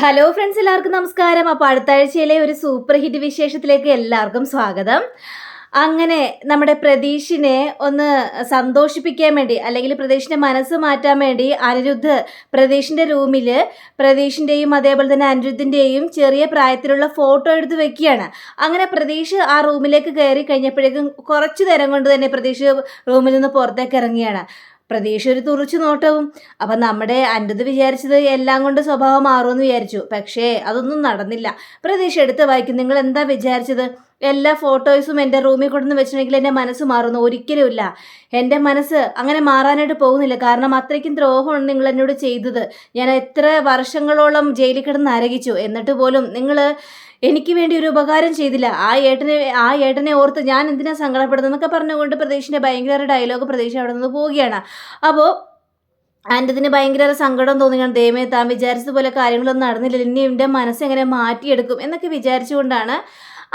Hello friends എല്ലാവർക്കും നമസ്കാരം. അപ്പോൾ അടുത്ത ആഴ്ചയിലെ ഒരു സൂപ്പർ ഹിറ്റ് വിശേഷത്തിലേക്ക് എല്ലാവർക്കും സ്വാഗതം. അങ്ങനെ നമ്മുടെ പ്രതീഷിനെ ഒന്ന് സന്തോഷിപ്പിക്കാൻ വേണ്ടി അല്ലെങ്കിൽ പ്രതീഷിന്റെ മനസ്സ് മാറ്റാൻ വേണ്ടി അനിരുദ്ധ് പ്രതീഷിന്റെ റൂമിൽ പ്രതീഷിന്റെയും അതേപോലെ തന്നെ അനിരുദ്ധിന്റെയും ചെറിയ പ്രായത്തിലുള്ള ഫോട്ടോ എടുത്ത് വെക്കുകയാണ്. അങ്ങനെ പ്രതീഷ് ആ റൂമിലേക്ക് കയറി കഴിഞ്ഞപ്പോഴേക്കും കുറച്ച് നേരം കൊണ്ട് തന്നെ പ്രതീഷ് റൂമിൽ നിന്ന് പുറത്തേക്ക് ഇറങ്ങിയാണ് പ്രതീക്ഷ ഒരു തുറച്ചു നോട്ടവും. അപ്പം നമ്മുടെ അന്റത് വിചാരിച്ചത് എല്ലാം കൊണ്ട് സ്വഭാവം മാറുമെന്ന് വിചാരിച്ചു. പക്ഷേ അതൊന്നും നടന്നില്ല. പ്രതീക്ഷ എടുത്ത് വായിക്കും. നിങ്ങൾ എന്താ വിചാരിച്ചത്? എല്ലാ ഫോട്ടോസും എന്റെ റൂമിൽ കൊണ്ടുവന്ന് വെച്ചിട്ടുണ്ടെങ്കിൽ എന്റെ മനസ്സ് മാറുന്നു ഒരിക്കലുമില്ല എന്റെ മനസ്സ് അങ്ങനെ മാറാനായിട്ട് പോകുന്നില്ല. കാരണം അത്രയ്ക്കും ദ്രോഹമാണ് നിങ്ങൾ എന്നോട് ചെയ്തത്. ഞാൻ എത്ര വർഷങ്ങളോളം ജയിലിൽ കിടന്ന് അരകിച്ചു എന്നിട്ട് പോലും നിങ്ങൾ എനിക്ക് വേണ്ടി ഒരു ഉപകാരം ചെയ്തില്ല. ആ ഏട്ടനെ ആ ഏട്ടനെ ഓർത്ത് ഞാൻ എന്തിനാ സങ്കടപ്പെടുന്നതെന്നൊക്കെ പറഞ്ഞുകൊണ്ട് പ്രതീക്ഷിന്റെ ഭയങ്കര ഡയലോഗ് പ്രതീക്ഷ അവിടെ നിന്ന് പോവുകയാണ്. അപ്പോൾ ആന്റതിന് ഭയങ്കര സങ്കടം തോന്നുകയാണ്. ദൈവമേ താൻ വിചാരിച്ചതുപോലെ കാര്യങ്ങളൊന്നും നടന്നില്ല ഇനി എന്റെ മനസ്സെങ്ങനെ മാറ്റിയെടുക്കും എന്നൊക്കെ വിചാരിച്ചുകൊണ്ടാണ്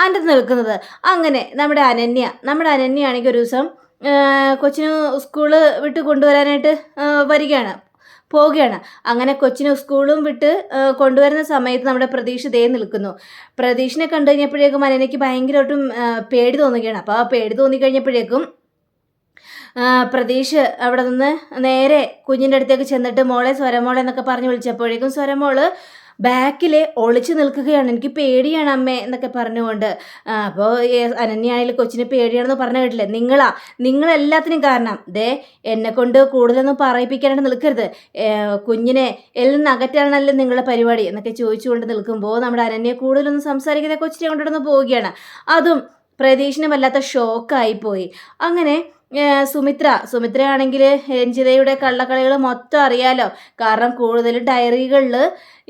ആന്റത് നിൽക്കുന്നത്. അങ്ങനെ നമ്മുടെ അനന്യ നമ്മുടെ അനന്യ ആണെങ്കിൽ ഒരു ദിവസം കൊച്ചിന് സ്കൂൾ വിട്ട് കൊണ്ടുവരാനായിട്ട് വരികയാണ്. പോവുകയാണ്. അങ്ങനെ കൊച്ചിന് സ്കൂളും വിട്ട് കൊണ്ടുവരുന്ന സമയത്ത് നമ്മുടെ പ്രതീക്ഷ ദേ നിൽക്കുന്നു. പ്രതീക്ഷിനെ കണ്ടു കഴിഞ്ഞപ്പോഴേക്കും അനനയ്ക്ക് ഭയങ്കരമായിട്ടും പേടി തോന്നുകയാണ്. അപ്പോൾ ആ പേടി തോന്നിക്കഴിഞ്ഞപ്പോഴേക്കും പ്രതീഷ് അവിടെ നിന്ന് നേരെ കുഞ്ഞിന്റെ അടുത്തേക്ക് ചെന്നിട്ട് മോളെ സ്വരമോളെ എന്നൊക്കെ പറഞ്ഞ് വിളിച്ചപ്പോഴേക്കും സ്വരമോൾ ബാക്കിൽ ഒളിച്ചു നിൽക്കുകയാണ്. എനിക്ക് പേടിയാണ് അമ്മേ എന്നൊക്കെ പറഞ്ഞുകൊണ്ട്. അപ്പോൾ അനന്യായാലും കൊച്ചിന് പേടിയാണെന്ന് പറഞ്ഞു കേട്ടില്ലേ? നിങ്ങളാ നിങ്ങളെല്ലാത്തിനും കാരണം. ദേ എന്നെ കൊണ്ട് കൂടുതലൊന്നും പറയിപ്പിക്കാനായിട്ട് നിൽക്കരുത്. കുഞ്ഞിനെ എല്ലാം നകറ്റാണല്ലോ നിങ്ങളുടെ പരിപാടി എന്നൊക്കെ ചോദിച്ചുകൊണ്ട് നിൽക്കുമ്പോൾ നമ്മുടെ അനന്യെ കൂടുതലൊന്നും സംസാരിക്കുന്ന കൊച്ചിനെ കൊണ്ടിടന്ന് പോവുകയാണ്. അതും പ്രതീക്ഷണമല്ലാത്ത വല്ലാത്ത ഷോക്കായി പോയി. അങ്ങനെ സുമിത്ര. സുമിത്രയാണെങ്കിൽ രഞ്ജിതയുടെ കള്ളക്കളികൾ മൊത്തം അറിയാലോ. കാരണം കൂടുതൽ ഡയറികളിൽ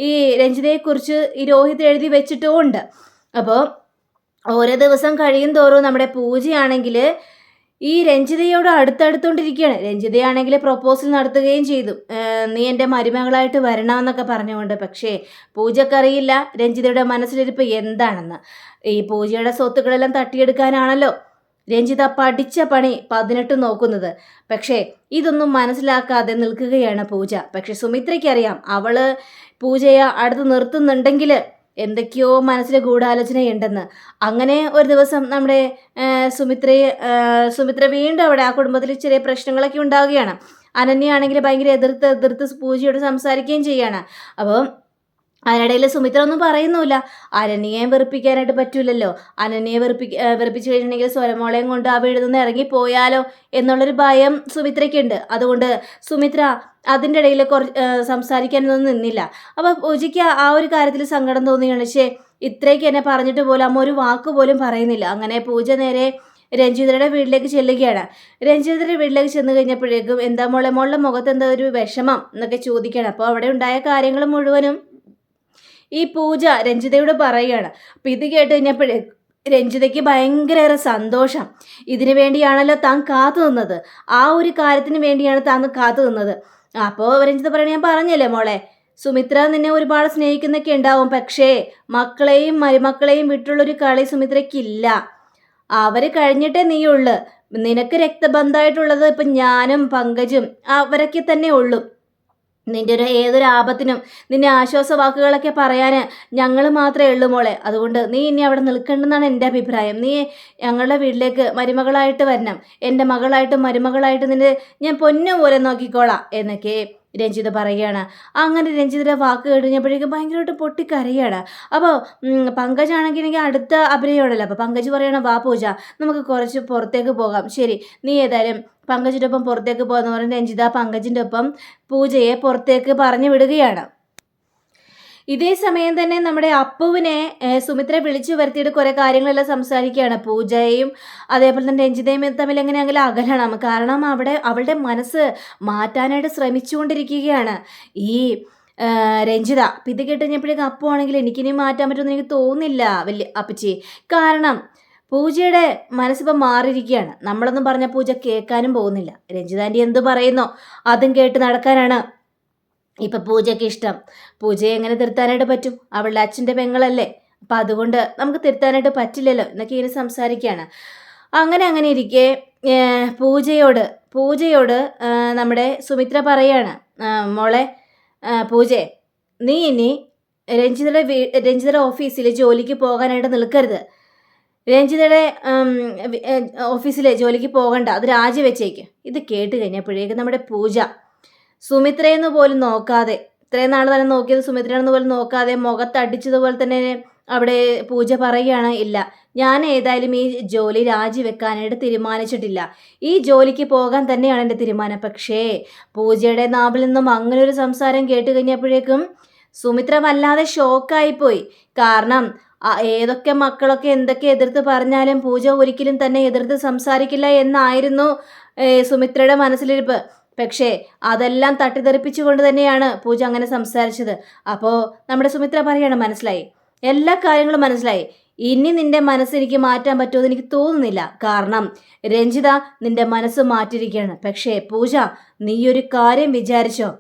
ഈ രഞ്ജിതയെക്കുറിച്ച് ഈ രോഹിത് എഴുതി വെച്ചിട്ടുമുണ്ട് അപ്പോൾ ഓരോ ദിവസം കഴിയും തോറും നമ്മുടെ പൂജയാണെങ്കിൽ ഈ രഞ്ജിതയോട് അടുത്തടുത്തോണ്ടിരിക്കുകയാണ്. രഞ്ജിതയാണെങ്കിൽ പ്രൊപ്പോസൽ നടത്തുകയും ചെയ്തു. നീ എന്റെ മരുമകളായിട്ട് വരണമെന്നൊക്കെ പറഞ്ഞുകൊണ്ട്. പക്ഷേ പൂജക്കറിയില്ല. രഞ്ജിതയുടെ മനസ്സിലിരിപ്പ് എന്താണെന്ന്. ഈ പൂജയുടെ സ്വത്തുക്കളെല്ലാം തട്ടിയെടുക്കാനാണല്ലോ. രഞ്ജിത പഠിച്ച പണി പതിനെട്ട് നോക്കുന്നത്. പക്ഷേ ഇതൊന്നും മനസ്സിലാക്കാതെ നിൽക്കുകയാണ് പൂജ. പക്ഷെ സുമിത്രയ്ക്കറിയാം അവൾ പൂജയെ അടുത്ത് നിർത്തുന്നുണ്ടെങ്കിൽ എന്തൊക്കെയോ മനസ്സിൽ ഗൂഢാലോചനയുണ്ടെന്ന്. അങ്ങനെ ഒരു ദിവസം നമ്മുടെ സുമിത്രയെ സുമിത്ര വീണ്ടും അവിടെ ആ കുടുംബത്തിൽ ചെറിയ പ്രശ്നങ്ങളൊക്കെ ഉണ്ടാവുകയാണ്. അനന്യാണെങ്കിൽ ഭയങ്കര എതിർത്ത് എതിർത്ത് പൂജയോട് സംസാരിക്കുകയും ചെയ്യാണ്. അപ്പോൾ അതിനിടയിൽ സുമിത്ര ഒന്നും പറയുന്നുമില്ല. അനന്യയെ വെറുപ്പിക്കാനായിട്ട് പറ്റൂലല്ലോ. അനന്യയെ വെറുപ്പി വെറുപ്പിച്ചു കഴിഞ്ഞിട്ടുണ്ടെങ്കിൽ സ്വരമോളയും കൊണ്ട് ആ വീട് നിന്ന് ഇറങ്ങിപ്പോയാലോ എന്നുള്ളൊരു ഭയം സുമിത്രയ്ക്കുണ്ട്. അതുകൊണ്ട് സുമിത്ര അതിന്റെ ഇടയിൽ കുറച്ച് സംസാരിക്കാനൊന്നും നിന്നില്ല. അപ്പോൾ പൂജയ്ക്ക് ആ ഒരു കാര്യത്തിൽ സങ്കടം തോന്നിയാണ്. പക്ഷേ ഇത്രയ്ക്ക് എന്നെ പറഞ്ഞിട്ട് പോലും അമ്മ ഒരു വാക്ക് പോലും പറയുന്നില്ല. അങ്ങനെ പൂജ നേരെ രഞ്ജിതരുടെ വീട്ടിലേക്ക് ചെല്ലുകയാണ്. രഞ്ജിതരുടെ വീട്ടിലേക്ക് ചെന്ന് കഴിഞ്ഞപ്പോഴേക്കും എന്താ മോളെ മോളുടെ മുഖത്ത് എന്താ ഒരു വിഷമം എന്നൊക്കെ ചോദിക്കുകയാണ്. അപ്പോൾ അവിടെ ഉണ്ടായ കാര്യങ്ങൾ മുഴുവനും ഈ പൂജ രഞ്ജിതയോട് പറയുകയാണ്. അപ്പം ഇത് കേട്ട് കഴിഞ്ഞപ്പോഴേ രഞ്ജിതയ്ക്ക് ഭയങ്കര സന്തോഷം. ഇതിനു വേണ്ടിയാണല്ലോ താൻ കാത്തു നിന്നത്. ആ ഒരു കാര്യത്തിന് വേണ്ടിയാണ് താൻ കാത്തു നിന്നത്. അപ്പോൾ രഞ്ജിത പറയണ ഞാൻ പറഞ്ഞല്ലേ മോളെ സുമിത്ര നിന്നെ ഒരുപാട് സ്നേഹിക്കുന്നൊക്കെ ഉണ്ടാവും പക്ഷേ മക്കളെയും മരുമക്കളെയും വിട്ടുള്ളൊരു കളി സുമിത്രയ്ക്കില്ല. അവർ കഴിഞ്ഞിട്ടേ നീയുള്ളു. നിനക്ക് രക്തബന്ധമായിട്ടുള്ളത് ഇപ്പം ഞാനും പങ്കജും അവരൊക്കെ തന്നെ ഉള്ളൂ. നിന്റെ ഒരു ഏതൊരു ആപത്തിനും നിന്നെ ആശ്വാസ വാക്കുകളൊക്കെ പറയാൻ ഞങ്ങൾ മാത്രമേ ഉള്ളൂ മോളെ. അതുകൊണ്ട് നീ ഇനി അവിടെ നിൽക്കണ്ടെന്നാണ് എന്റെ അഭിപ്രായം. നീ ഞങ്ങളുടെ വീട്ടിലേക്ക് മരുമകളായിട്ട് വരണം. എന്റെ മകളായിട്ടും മരുമകളായിട്ട് നിന്നെ ഞാൻ പൊന്നു പോലെ നോക്കിക്കോളാം എന്നൊക്കെ രഞ്ജിത പറയുകയാണ്. അങ്ങനെ രഞ്ജിതയുടെ വാക്ക് കഴിഞ്ഞപ്പോഴേക്കും ഭയങ്കരമായിട്ട് പൊട്ടിക്കരയാണ്. അപ്പോൾ പങ്കജാണെങ്കിൽ എനിക്ക് അടുത്ത അഭിനയമാണല്ലോ അപ്പോൾ പങ്കജ് പറയണം വാ പൂജ നമുക്ക് കുറച്ച് പുറത്തേക്ക് പോകാം. ശരി നീ ഏതായാലും പങ്കജിന്റെ ഒപ്പം പുറത്തേക്ക് പോകുന്ന പറഞ്ഞ് രഞ്ജിത പങ്കജിന്റെ ഒപ്പം പൂജയെ പുറത്തേക്ക് പറഞ്ഞു വിടുകയാണ്. ഇതേ സമയം തന്നെ നമ്മുടെ അപ്പുവിനെ സുമിത്ര വിളിച്ചു വരുത്തിയിട്ട് കുറെ കാര്യങ്ങളെല്ലാം സംസാരിക്കുകയാണ്. പൂജയും അതേപോലെ തന്നെ രഞ്ജിതയും തമ്മിൽ എങ്ങനെയെങ്കിലും അകലണം? കാരണം അവിടെ അവളുടെ മനസ്സ് മാറ്റാനായിട്ട് ശ്രമിച്ചുകൊണ്ടിരിക്കുകയാണ്. ഈ രഞ്ജിത അപ്പം ഇത് കേട്ടുകഴിഞ്ഞപ്പോഴേക്കും അപ്പു ആണെങ്കിൽ എനിക്കിനി മാറ്റാൻ പറ്റുമെന്ന് എനിക്ക് തോന്നുന്നില്ല വലിയ അപ്പച്ചി. കാരണം പൂജയുടെ മനസ്സിപ്പം മാറിയിരിക്കുകയാണ്. നമ്മളൊന്നും പറഞ്ഞ പൂജ കേൾക്കാനും പോകുന്നില്ല. രഞ്ജിതാന്റെ എന്ത് പറയുന്നോ അതും കേട്ട് നടക്കാനാണ് ഇപ്പം പൂജയ്ക്ക് ഇഷ്ടം. പൂജയെ എങ്ങനെ തിരുത്താനായിട്ട് പറ്റും? അവളുടെ അച്ഛന്റെ പെങ്ങളല്ലേ. അപ്പം അതുകൊണ്ട് നമുക്ക് തിരുത്താനായിട്ട് പറ്റില്ലല്ലോ എന്നൊക്കെ ഇങ്ങനെ സംസാരിക്കുകയാണ്. അങ്ങനെ അങ്ങനെ ഇരിക്കെ പൂജയോട് പൂജയോട് നമ്മുടെ സുമിത്ര പറയാണ് മോളെ പൂജ നീ ഇനി രഞ്ജിതയുടെ വീ രഞ്ജിതയുടെ ഓഫീസിൽ ജോലിക്ക് പോകാനായിട്ട് നിൽക്കരുത്. രഞ്ജിതയുടെ ഓഫീസിലെ ജോലിക്ക് പോകണ്ട. അത് രാജിവെച്ചേക്ക്. ഇത് കേട്ട് കഴിഞ്ഞപ്പോഴേക്കും നമ്മുടെ പൂജ സുമിത്രയെന്ന് പോലും നോക്കാതെ ഇത്രയും നാൾ തന്നെ നോക്കിയത് സുമിത്രയാണെന്ന് പോലും നോക്കാതെ മുഖത്തടിച്ചതുപോലെ തന്നെ അവിടെ പൂജ പറയുകയാണ് ഇല്ല. ഞാൻ ഏതായാലും ഈ ജോലി രാജിവെക്കാനായിട്ട് തീരുമാനിച്ചിട്ടില്ല. ഈ ജോലിക്ക് പോകാൻ തന്നെയാണ് എന്റെ തീരുമാനം. പക്ഷേ പൂജയുടെ നാവിൽ നിന്നും അങ്ങനെ ഒരു സംസാരം കേട്ട് കഴിഞ്ഞപ്പോഴേക്കും സുമിത്ര വല്ലാതെ ഷോക്കായിപ്പോയി. കാരണം ഏതൊക്കെ മക്കളൊക്കെ എന്തൊക്കെ എതിർത്ത് പറഞ്ഞാലും പൂജ ഒരിക്കലും തന്നെ എതിർത്ത് സംസാരിക്കില്ല എന്നായിരുന്നു സുമിത്രയുടെ മനസ്സിലിരിപ്പ്. പക്ഷേ അതെല്ലാം തട്ടിത്തെറിപ്പിച്ചുകൊണ്ട് തന്നെയാണ് പൂജ അങ്ങനെ സംസാരിച്ചത്. അപ്പോൾ നമ്മുടെ സുമിത്ര പറയാണ് മനസ്സിലായി? എല്ലാ കാര്യങ്ങളും മനസ്സിലായി. ഇനി നിന്റെ മനസ്സ് എനിക്ക് മാറ്റാൻ പറ്റുമെന്ന് എനിക്ക് തോന്നുന്നില്ല. കാരണം രഞ്ജിത നിന്റെ മനസ്സ് മാറ്റിയിരിക്കുകയാണ്. പക്ഷേ പൂജ നീ ഒരു കാര്യം വിചാരിച്ചോ?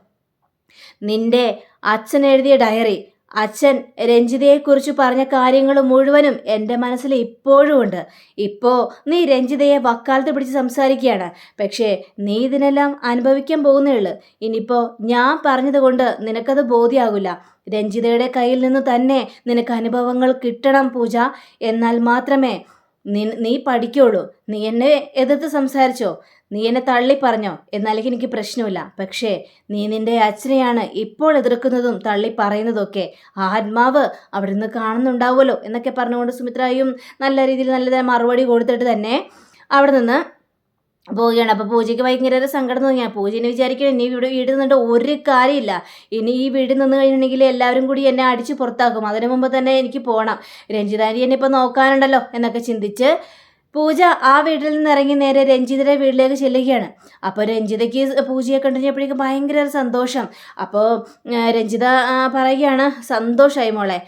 നിന്റെ അച്ഛൻ എഴുതിയ ഡയറി അച്ഛൻ രഞ്ജിതയെക്കുറിച്ച് പറഞ്ഞ കാര്യങ്ങൾ മുഴുവനും എന്റെ മനസ്സിൽ ഇപ്പോഴും ഉണ്ട്. ഇപ്പോൾ നീ രഞ്ജിതയെ വക്കാലത്ത് പിടിച്ച് സംസാരിക്കുകയാണ്. പക്ഷേ നീ ഇതിനെല്ലാം അനുഭവിക്കാൻ പോകുന്നേ ഉള്ളൂ. ഇനിയിപ്പോൾ ഞാൻ പറഞ്ഞതുകൊണ്ട് നിനക്കത് ബോധ്യമാകില്ല രഞ്ജിതയുടെ കയ്യിൽ നിന്ന് തന്നെ നിനക്ക് അനുഭവങ്ങൾ കിട്ടണം പൂജ. എന്നാൽ മാത്രമേ നീ നീ പഠിക്കുള്ളൂ നീ എന്നെ എതിർത്ത് സംസാരിച്ചോ. നീ എന്നെ തള്ളി പറഞ്ഞോ? എന്നാലേക്ക് എനിക്ക് പ്രശ്നമില്ല. പക്ഷേ നീ നിന്റെ അച്ഛനെയാണ് ഇപ്പോൾ എതിർക്കുന്നതും തള്ളി പറയുന്നതൊക്കെ ആത്മാവ് അവിടെ നിന്ന് കാണുന്നുണ്ടാവുമല്ലോ എന്നൊക്കെ പറഞ്ഞുകൊണ്ട് സുമിത്രയും നല്ല രീതിയിൽ നല്ല മറുപടി കൊടുത്തിട്ട് തന്നെ അവിടെ നിന്ന് പോവുകയാണ്. അപ്പോൾ പൂജയ്ക്ക് ഭയങ്കര സങ്കടം തോന്നിയാൽ പൂജനെ വിചാരിക്കണം ഇനി ഇവിടെ വീട് നിന്നിട്ട് ഒരു കാര്യമില്ല. ഇനി ഈ വീട് നിന്ന് കഴിഞ്ഞിട്ടുണ്ടെങ്കിൽ എല്ലാവരും കൂടി എന്നെ അടിച്ച് പുറത്താക്കും. അതിനു മുമ്പ് തന്നെ എനിക്ക് പോകണം രഞ്ജിതാരി എന്നെ ഇപ്പോൾ നോക്കാനുണ്ടല്ലോ എന്നൊക്കെ ചിന്തിച്ച് പൂജ ആ വീട്ടിൽ നിന്ന് ഇറങ്ങി നേരെ രഞ്ജിതയുടെ വീട്ടിലേക്ക് ചെല്ലുകയാണ്. അപ്പോൾ രഞ്ജിതയ്ക്ക് പൂജയെ കണ്ടുകഴിഞ്ഞപ്പോഴേക്കും ഭയങ്കര സന്തോഷം. അപ്പോൾ രഞ്ജിത പറയുകയാണ് സന്തോഷമായി മോളെ.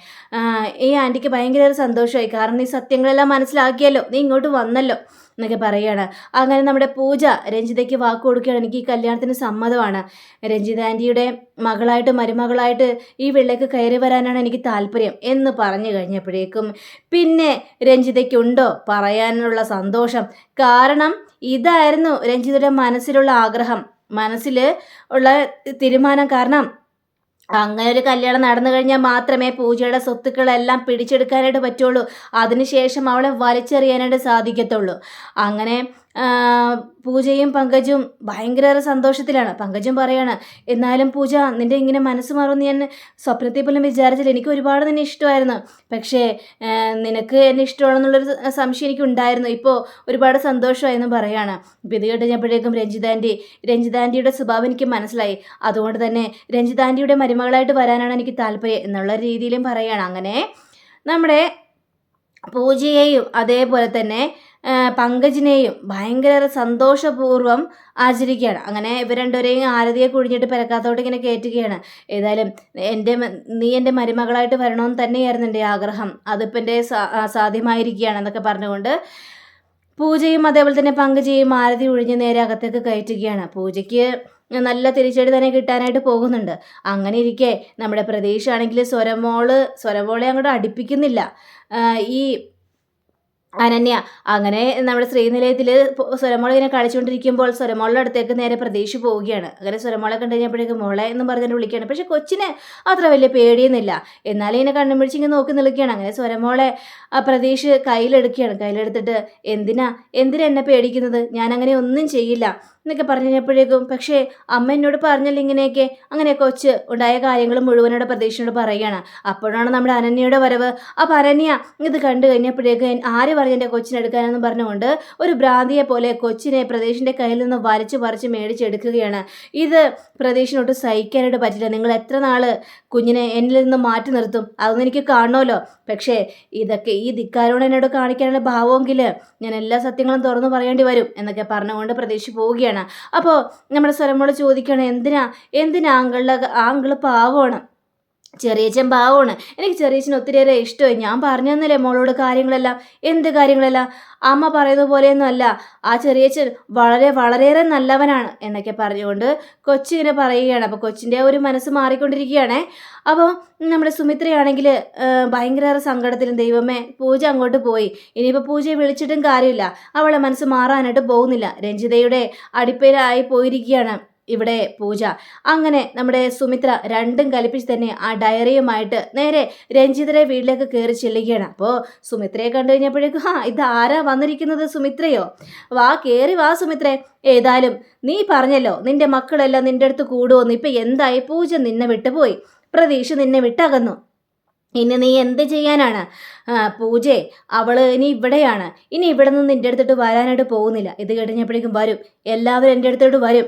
ഈ ആന്റിക്ക് ഭയങ്കര സന്തോഷമായി. കാരണം നീ സത്യങ്ങളെല്ലാം മനസ്സിലാക്കിയല്ലോ. നീ ഇങ്ങോട്ട് വന്നല്ലോ. എന്നൊക്കെ പറയുകയാണ് അങ്ങനെ നമ്മുടെ പൂജ രഞ്ജിതയ്ക്ക് വാക്ക് കൊടുക്കുകയാണ്. എനിക്ക് ഈ കല്യാണത്തിന് സമ്മതമാണ്. രഞ്ജിത ആന്റിയുടെ മകളായിട്ട് മരുമകളായിട്ട് ഈ വെള്ളക്ക് കയറി വരാനാണ് എനിക്ക് താല്പര്യം എന്ന് പറഞ്ഞു കഴിഞ്ഞപ്പോഴേക്കും പിന്നെ രഞ്ജിതയ്ക്കുണ്ടോ പറയാനുള്ള സന്തോഷം. കാരണം ഇതായിരുന്നു രഞ്ജിതയുടെ മനസ്സിലുള്ള ആഗ്രഹം. മനസ്സിൽ ഉള്ള തീരുമാനം. കാരണം അങ്ങനെ ഒരു കല്യാണം നടന്നു കഴിഞ്ഞാൽ മാത്രമേ പൂജയുടെ സ്വത്തുക്കളെല്ലാം പിടിച്ചെടുക്കാനായിട്ട് പറ്റുള്ളൂ. അതിനുശേഷം അവളെ വലിച്ചെറിയാനായിട്ട് സാധിക്കത്തുള്ളൂ. അങ്ങനെ പൂജയും പങ്കജും ഭയങ്കര സന്തോഷത്തിലാണ്. പങ്കജും പറയാണ് എന്നാലും പൂജ നിന്റെ ഇങ്ങനെ മനസ്സ് മാറുമെന്ന് ഞാൻ സ്വപ്നത്തെ പോലും വിചാരിച്ചില്ല. എനിക്ക് ഒരുപാട് നിന്നെ ഇഷ്ടമായിരുന്നു. പക്ഷേ നിനക്ക് എന്നെ ഇഷ്ടമാണെന്നുള്ളൊരു സംശയം എനിക്കുണ്ടായിരുന്നു ഇപ്പോൾ ഒരുപാട് സന്തോഷമായെന്ന് പറയാണ്. ഇപ്പോൾ ഇത് കഴിഞ്ഞപ്പോഴേക്കും രഞ്ജിതാന്റെ രഞ്ജിതാന്റിയുടെ സ്വഭാവം എനിക്ക് മനസ്സിലായി. അതുകൊണ്ട് തന്നെ രഞ്ജിതാന്റിയുടെ മരുമകളായിട്ട് വരാനാണ് എനിക്ക് താല്പര്യം എന്നുള്ള രീതിയിലും പറയാണ്. അങ്ങനെ നമ്മുടെ പൂജയെയും അതേപോലെ തന്നെ പങ്കജിനെയും ഭയങ്കര സന്തോഷപൂർവം ആചരിക്കുകയാണ്. അങ്ങനെ ഇവർ രണ്ടുപേരെയും ആരതിയെ കുഴിഞ്ഞിട്ട് പെരക്കാത്തോട്ട് ഇങ്ങനെ കയറ്റുകയാണ്. ഏതായാലും എന്റെ നീ എന്റെ മരുമകളായിട്ട് വരണമെന്ന് തന്നെയായിരുന്നു എന്റെ ആഗ്രഹം. അതിപ്പോൾ എന്റെ സാധ്യമായിരിക്കുകയാണ് എന്നൊക്കെ പറഞ്ഞുകൊണ്ട് പൂജയും അതേപോലെ തന്നെ പങ്കജയും ആരതി ഒഴിഞ്ഞ് നേരെ അകത്തേക്ക് കയറ്റുകയാണ്. പൂജയ്ക്ക് നല്ല തിരിച്ചടി തന്നെ കിട്ടാനായിട്ട് പോകുന്നുണ്ട്. അങ്ങനെ ഇരിക്കെ നമ്മുടെ പ്രതീക്ഷ ആണെങ്കിൽ സ്വരമോൾ സ്വരമോളെ അങ്ങോട്ട് അടുപ്പിക്കുന്നില്ല. ഈ അനന്യ അങ്ങനെ നമ്മുടെ ശ്രീനിലയത്തിൽ സ്വരമോള ഇങ്ങനെ കളിച്ചുകൊണ്ടിരിക്കുമ്പോൾ സ്വരമോളുടെ അടുത്തേക്ക് നേരെ പ്രതീക്ഷ പോവുകയാണ്. അങ്ങനെ സ്വരമോളെ കണ്ടു കഴിഞ്ഞപ്പോഴേക്കും മോളെ എന്ന് പറഞ്ഞിട്ട് വിളിക്കുകയാണ്. പക്ഷെ കൊച്ചിന് അത്ര വലിയ പേടിയൊന്നുമില്ല. എന്നാലും ഇങ്ങനെ കണ്ണും പിടിച്ച് ഇങ്ങനെ നോക്കി നിൽക്കുകയാണ്. അങ്ങനെ സ്വരമോളെ ആ പ്രതീക്ഷ കയ്യിലെടുക്കുകയാണ്. കയ്യിലെടുത്തിട്ട് എന്തിനാ? എന്തിനാ എന്നെ പേടിക്കുന്നത്? ഞാൻ അങ്ങനെ ഒന്നും ചെയ്യില്ല. എന്നൊക്കെ പറഞ്ഞു കഴിഞ്ഞപ്പോഴേക്കും പക്ഷേ അമ്മ എന്നോട് പറഞ്ഞല്ലോ ഇങ്ങനെയൊക്കെ. അങ്ങനെ കൊച്ച് ഉണ്ടായ കാര്യങ്ങൾ മുഴുവനോട് പ്രതീക്ഷയോട് പറയുകയാണ്. അപ്പോഴാണ് നമ്മുടെ അനന്യയുടെ വരവ്. ആ അനന്യ ഇത് കണ്ടു കഴിഞ്ഞപ്പോഴേക്കും ആര് പറഞ്ഞു എന്റെ കൊച്ചിനെടുക്കാനെന്ന് പറഞ്ഞുകൊണ്ട് ഒരു ഭ്രാന്തിയെ പോലെ കൊച്ചിനെ പ്രതീക്ഷിന്റെ കയ്യിൽ നിന്ന് വരച്ച് വരച്ച് മേടിച്ചെടുക്കുകയാണ്. ഇത് പ്രതീക്ഷിനോട്ട് സഹിക്കാനായിട്ട് പറ്റില്ല. നിങ്ങൾ എത്ര നാൾ കുഞ്ഞിനെ എന്നിൽ നിന്ന് മാറ്റി നിർത്തും? അതൊന്നും എനിക്ക് കാണണമല്ലോ. പക്ഷേ ഇതൊക്കെ ഈ ധിക്കാരോട് എന്നോട് കാണിക്കാനുള്ള ഭാവമെങ്കിൽ ഞാൻ എല്ലാ സത്യങ്ങളും തുറന്നു പറയേണ്ടി വരും എന്നൊക്കെ പറഞ്ഞുകൊണ്ട് പ്രതീക്ഷ പോവുകയാണ്. അപ്പോൾ നമ്മുടെ സ്വരമോട് ചോദിക്കുകയാണ് എന്തിനാ? എന്തിനാ ആങ്കിളുടെ ആങ്കിൾ പാവമാണ്? ചെറിയച്ചൻ പാവമാണ് എനിക്ക് ചെറിയച്ചൻ ഒത്തിരിയേറെ ഇഷ്ടമായി. ഞാൻ പറഞ്ഞു തന്നല്ലേ മോളോട് കാര്യങ്ങളെല്ലാം? എന്ത് കാര്യങ്ങളെല്ലാം? അമ്മ പറയുന്ന പോലെയൊന്നും അല്ല ആ ചെറിയച്ചൻ വളരെ വളരെയേറെ നല്ലവനാണ് എന്നൊക്കെ പറഞ്ഞുകൊണ്ട് കൊച്ചിങ്ങനെ പറയുകയാണ്. അപ്പോൾ കൊച്ചിന്റെ ഒരു മനസ്സ് മാറിക്കൊണ്ടിരിക്കുകയാണേ. അപ്പോൾ നമ്മുടെ സുമിത്രയാണെങ്കിൽ ഭയങ്കര സങ്കടത്തിലും ദൈവമേ പൂജ അങ്ങോട്ട് പോയി. ഇനിയിപ്പോൾ പൂജയെ വിളിച്ചിട്ടും കാര്യമില്ല. അവളെ മനസ്സ് മാറാനായിട്ട് പോകുന്നില്ല. രഞ്ജിതയുടെ അടിപ്പയിലായി പോയിരിക്കുകയാണ്. ഇവിടെ പൂജ. അങ്ങനെ നമ്മുടെ സുമിത്ര രണ്ടും കൽപ്പിച്ച് തന്നെ ആ ഡയറിയുമായിട്ട് നേരെ രഞ്ജിതരെ വീട്ടിലേക്ക് കയറി ചെല്ലുകയാണ്. അപ്പോൾ സുമിത്രയെ കണ്ടു കഴിഞ്ഞപ്പോഴേക്കും ആ ഇത് ആരാ വന്നിരിക്കുന്നത് സുമിത്രയോ? വാ കയറി വാ സുമിത്രേ. ഏതായാലും നീ പറഞ്ഞല്ലോ നിന്റെ മക്കളെല്ലാം നിന്റെ അടുത്ത് കൂടുവന്നു. ഇപ്പം എന്തായി? പൂജ നിന്നെ വിട്ടുപോയി. പ്രതീക്ഷ നിന്നെ വിട്ടകന്നു. ഇനി നീ എന്ത് ചെയ്യാനാണ്? പൂജേ അവൾ ഇനി ഇവിടെയാണ്. ഇനി ഇവിടെ നിന്ന് നിന്റെ അടുത്തോട്ട് വരാനായിട്ട് പോകുന്നില്ല. ഇത് കഴിഞ്ഞപ്പോഴേക്കും വരും. എല്ലാവരും എന്റെ അടുത്തോട്ട് വരും.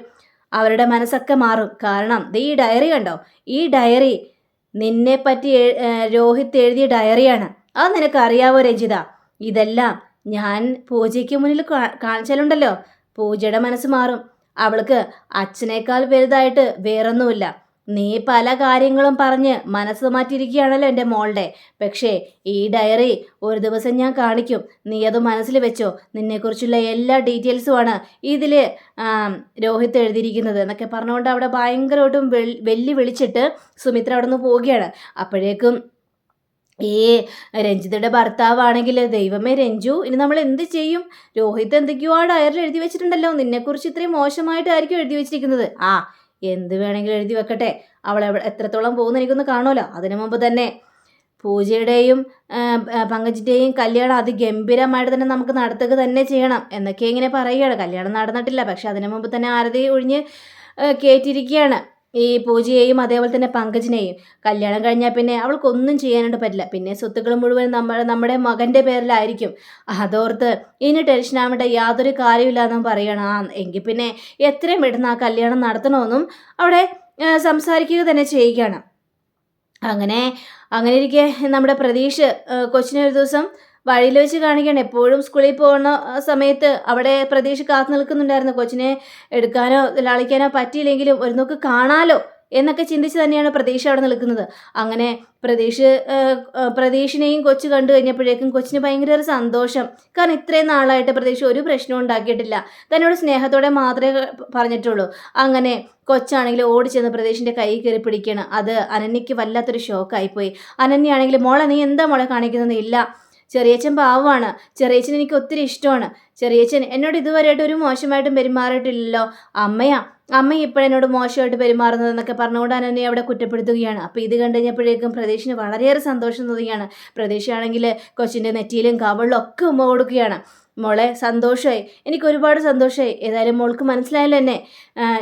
അവരുടെ മനസ്സൊക്കെ മാറും. കാരണം ദേ ഈ ഡയറി കണ്ടോ? ഈ ഡയറി നിന്നെ പറ്റി രോഹിത് എഴുതിയ ഡയറിയാണ് അത് നിനക്ക് അറിയാവോ രഞ്ജിത? ഇതെല്ലാം ഞാൻ പൂജയ്ക്ക് മുന്നിൽ കാണിച്ചാലുണ്ടല്ലോ. പൂജയുടെ മനസ്സ് മാറും. അവൾക്ക് അച്ഛനേക്കാൾ വലുതായിട്ട് വേറൊന്നുമില്ല. നീ പല കാര്യങ്ങളും പറഞ്ഞ് മനസ്സ് മാറ്റിയിരിക്കുകയാണല്ലോ എന്റെ മോളുടെ. പക്ഷേ ഈ ഡയറി ഒരു ദിവസം ഞാൻ കാണിക്കും. നീ അത് മനസ്സിൽ വെച്ചോ. നിന്നെക്കുറിച്ചുള്ള എല്ലാ ഡീറ്റെയിൽസുമാണ് ഇതിൽ രോഹിത് എഴുതിയിരിക്കുന്നത് എന്നൊക്കെ പറഞ്ഞുകൊണ്ട് അവിടെ ഭയങ്കരമായിട്ടും വെല്ലു വിളിച്ചിട്ട് സുമിത്ര അവിടെ നിന്ന് പോവുകയാണ്. അപ്പോഴേക്കും ഈ രഞ്ജിതയുടെ ഭർത്താവാണെങ്കിൽ ദൈവമേ രഞ്ജു ഇനി നമ്മൾ എന്ത് ചെയ്യും? രോഹിത് എന്തൊക്കെയോ ആ ഡയറിൽ എഴുതി വെച്ചിട്ടുണ്ടല്ലോ. നിന്നെക്കുറിച്ച് ഇത്രയും മോശമായിട്ടായിരിക്കും എഴുതി വെച്ചിരിക്കുന്നത്. ആ എന്ത് വേണമെങ്കിലും എഴുതി വെക്കട്ടെ. അവൾ എത്രത്തോളം പോകുന്ന എനിക്കൊന്ന് കാണുമല്ലോ. അതിനു മുമ്പ് തന്നെ പൂജയുടെയും പങ്കജിന്റെയും കല്യാണം അതിഗംഭീരമായിട്ട് തന്നെ നമുക്ക് നടത്തുക തന്നെ ചെയ്യണം എന്നൊക്കെ ഇങ്ങനെ പറയുകയാണ്. കല്യാണം നടന്നിട്ടില്ല. പക്ഷെ അതിനു മുമ്പ് തന്നെ ആരതി ഒഴിഞ്ഞ് കയറ്റിയിരിക്കുകയാണ് ഈ പൂജയെയും അതേപോലെ തന്നെ പങ്കജിനെയും. കല്യാണം കഴിഞ്ഞാൽ പിന്നെ അവൾക്കൊന്നും ചെയ്യാനായിട്ട് പറ്റില്ല. പിന്നെ സ്വത്തുക്കൾ മുഴുവൻ നമ്മൾ നമ്മുടെ മകന്റെ പേരിലായിരിക്കും. അതോർത്ത് ഇനി ടെൻഷൻ ആവേണ്ട യാതൊരു കാര്യമില്ലാന്നും പറയണം. ആ എങ്കിൽ പിന്നെ എത്രയും പെട്ടെന്ന് ആ കല്യാണം നടത്തണമെന്നും അവിടെ സംസാരിക്കുക തന്നെ ചെയ്യുകയാണ്. അങ്ങനെ അങ്ങനെ ഇരിക്കെ നമ്മുടെ പ്രതീഷ് കൊച്ചിനെ ഒരു ദിവസം വഴിയിൽ വെച്ച് കാണിക്കണം. എപ്പോഴും സ്കൂളിൽ പോകുന്ന സമയത്ത് അവിടെ പ്രതീക്ഷ കാത്തു നിൽക്കുന്നുണ്ടായിരുന്നു. കൊച്ചിനെ എടുക്കാനോ ലാളിക്കാനോ പറ്റിയില്ലെങ്കിലും ഒരു നോക്ക് കാണാലോ എന്നൊക്കെ ചിന്തിച്ച് തന്നെയാണ് പ്രതീക്ഷ അവിടെ നിൽക്കുന്നത്. അങ്ങനെ പ്രതീക്ഷ പ്രതീക്ഷിനെയും കൊച്ചു കണ്ടു കഴിഞ്ഞപ്പോഴേക്കും കൊച്ചിന് ഭയങ്കര സന്തോഷം. കാരണം ഇത്രയും നാളായിട്ട് പ്രതീക്ഷ ഒരു പ്രശ്നവും ഉണ്ടാക്കിയിട്ടില്ല. തന്നോട് സ്നേഹത്തോടെ മാത്രമേ പറഞ്ഞിട്ടുള്ളൂ. അങ്ങനെ കൊച്ചാണെങ്കിൽ ഓടിച്ചെന്ന് പ്രതീഷിന്റെ കൈ കയറി പിടിക്കണം. അത് അനന്യയ്ക്ക് വല്ലാത്തൊരു ഷോക്കായിപ്പോയി അനന്യാണെങ്കിൽ മോളെ നീ എന്താ മോളെ കാണിക്കുന്നത് ചെറിയച്ഛൻ പാവമാണ്. ചെറിയച്ഛൻ എനിക്ക് ഒത്തിരി ഇഷ്ടമാണ്. ചെറിയച്ചൻ എന്നോട് ഇതുവരെയായിട്ട് ഒരു മോശമായിട്ടും പെരുമാറിയിട്ടില്ലല്ലോ. അമ്മയാ അമ്മ ഇപ്പോഴെന്നോട് മോശമായിട്ട് പെരുമാറുന്നതെന്നൊക്കെ പറഞ്ഞുകൊണ്ട് അനന്യെ അവിടെ കുറ്റപ്പെടുത്തുകയാണ്. അപ്പോൾ ഇത് കണ്ടു കഴിഞ്ഞപ്പോഴേക്കും വളരെയേറെ സന്തോഷം തോന്നുകയാണ്. പ്രതീക്ഷയാണെങ്കിൽ കൊച്ചിന്റെ നെറ്റിയിലും കവളിലും ഒക്കെ ഉമ്മ കൊടുക്കുകയാണ്. മോളെ സന്തോഷമായി. എനിക്ക് ഒരുപാട് സന്തോഷമായി. ഏതായാലും മോൾക്ക് മനസ്സിലായല്ലോ എന്നെ.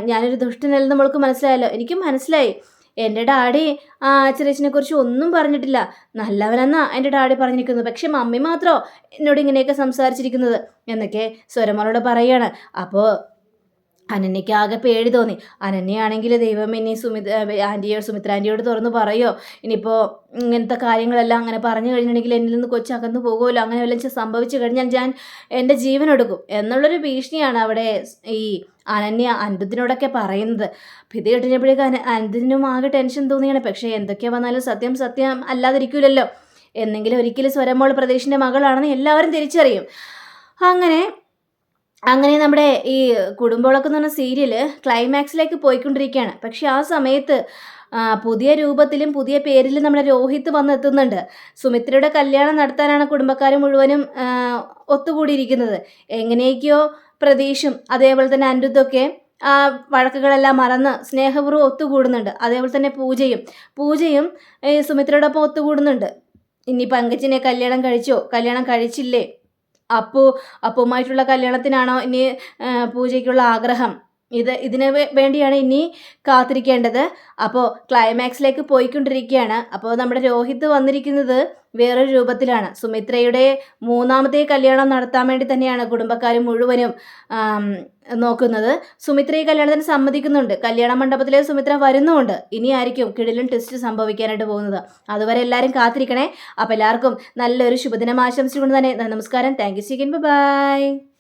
ഞാനൊരു ദുഷ്ടനല്ലെന്ന് മോൾക്ക് മനസ്സിലായല്ലോ. എനിക്കും മനസ്സിലായി. എന്റെ ഡാഡി ആ അച്ഛനെ കുറിച്ച് ഒന്നും പറഞ്ഞിട്ടില്ല. നല്ലവനെന്നാ എന്റെ ഡാഡി പറഞ്ഞിരിക്കുന്നു പക്ഷെ മമ്മി മാത്രമോ എന്നോട് ഇങ്ങനെയൊക്കെ സംസാരിച്ചിരിക്കുന്നത് എന്നൊക്കെ സ്വരമോളോട് പറയാണ്. അപ്പോൾ അനന്യയ്ക്ക് ആകെ പേടി തോന്നി. അനന്യയാണെങ്കിൽ ദൈവം ഇനി സുമിത് ആന്റിയോ സുമിത്ര ആന്റിയോട് തുറന്ന് പറയോ? ഇനിയിപ്പോൾ ഇങ്ങനത്തെ കാര്യങ്ങളെല്ലാം അങ്ങനെ പറഞ്ഞു കഴിഞ്ഞിട്ടുണ്ടെങ്കിൽ എന്നിൽ നിന്ന് കൊച്ചു അകന്നു പോകുമല്ലോ? അങ്ങനെ വല്ലതും സംഭവിച്ചു കഴിഞ്ഞാൽ ഞാൻ എന്റെ ജീവൻ എടുക്കും എന്നുള്ളൊരു ഭീഷണിയാണ് അവിടെ ഈ അനന്യ അനിരുദ്ധിനോടൊക്കെ പറയുന്നത്. ഇത് കേട്ടുകഴിഞ്ഞപ്പോഴേക്കും അന ആകെ ടെൻഷൻ തോന്നിയാണ്. പക്ഷേ എന്തൊക്കെ വന്നാലും സത്യം സത്യം അല്ലാതിരിക്കില്ലല്ലോ എന്നെങ്കിലും ഒരിക്കലും സ്വരമോൾ പ്രദേശിന്റെ മകളാണെന്ന് എല്ലാവരും തിരിച്ചറിയും. അങ്ങനെ അങ്ങനെ നമ്മുടെ ഈ കുടുംബവിളക്ക് എന്ന് പറഞ്ഞ സീരിയൽ ക്ലൈമാക്സിലേക്ക് പോയിക്കൊണ്ടിരിക്കുകയാണ്. പക്ഷേ ആ സമയത്ത് പുതിയ രൂപത്തിലും പുതിയ പേരിലും നമ്മുടെ രോഹിത് വന്നെത്തുന്നുണ്ട്. സുമിത്രയുടെ കല്യാണം നടത്താനാണ് കുടുംബക്കാർ മുഴുവനും ഒത്തുകൂടിയിരിക്കുന്നത്. എങ്ങനെയൊക്കെയോ പ്രതീഷും അതേപോലെ തന്നെ അനിരുദ്ധൊക്കെ ആ വഴക്കുകളെല്ലാം മറന്ന് സ്നേഹപൂർവം ഒത്തുകൂടുന്നുണ്ട്. അതേപോലെ തന്നെ പൂജയും. പൂജയും ഈ സുമിത്രയോടൊപ്പം ഒത്തുകൂടുന്നുണ്ട്. ഇനി പങ്കജിനെ കല്യാണം കഴിച്ചോ? കല്യാണം കഴിച്ചില്ലേ? അപ്പു അപ്പുമായിട്ടുള്ള കല്യാണത്തിനാണോ ഇനി പൂജയ്ക്കുള്ള ആഗ്രഹം? ഇത് ഇതിന് വേണ്ടിയാണ് ഇനി കാത്തിരിക്കേണ്ടത്. അപ്പോൾ ക്ലൈമാക്സിലേക്ക് പോയിക്കൊണ്ടിരിക്കുകയാണ്. അപ്പോൾ നമ്മുടെ രോഹിത് വന്നിരിക്കുന്നത് വേറൊരു രൂപത്തിലാണ്. സുമിത്രയുടെ മൂന്നാമത്തെ കല്യാണം നടത്താൻ വേണ്ടി തന്നെയാണ് കുടുംബക്കാർ മുഴുവനും നോക്കുന്നത്. സുമിത്ര ഈ കല്യാണത്തിന് സമ്മതിക്കുന്നുണ്ട്. കല്യാണ മണ്ഡപത്തിലെ സുമിത്ര വരുന്നുമുണ്ട് ഇനി ആയിരിക്കും കിടിലും ടെസ്റ്റ് സംഭവിക്കാനായിട്ട് പോകുന്നത്. അതുവരെ എല്ലാവരും കാത്തിരിക്കണേ. അപ്പോൾ എല്ലാവർക്കും നല്ലൊരു ശുഭദിനം ആശംസിച്ചുകൊണ്ട് തന്നെ നമസ്കാരം. Thank you sicken by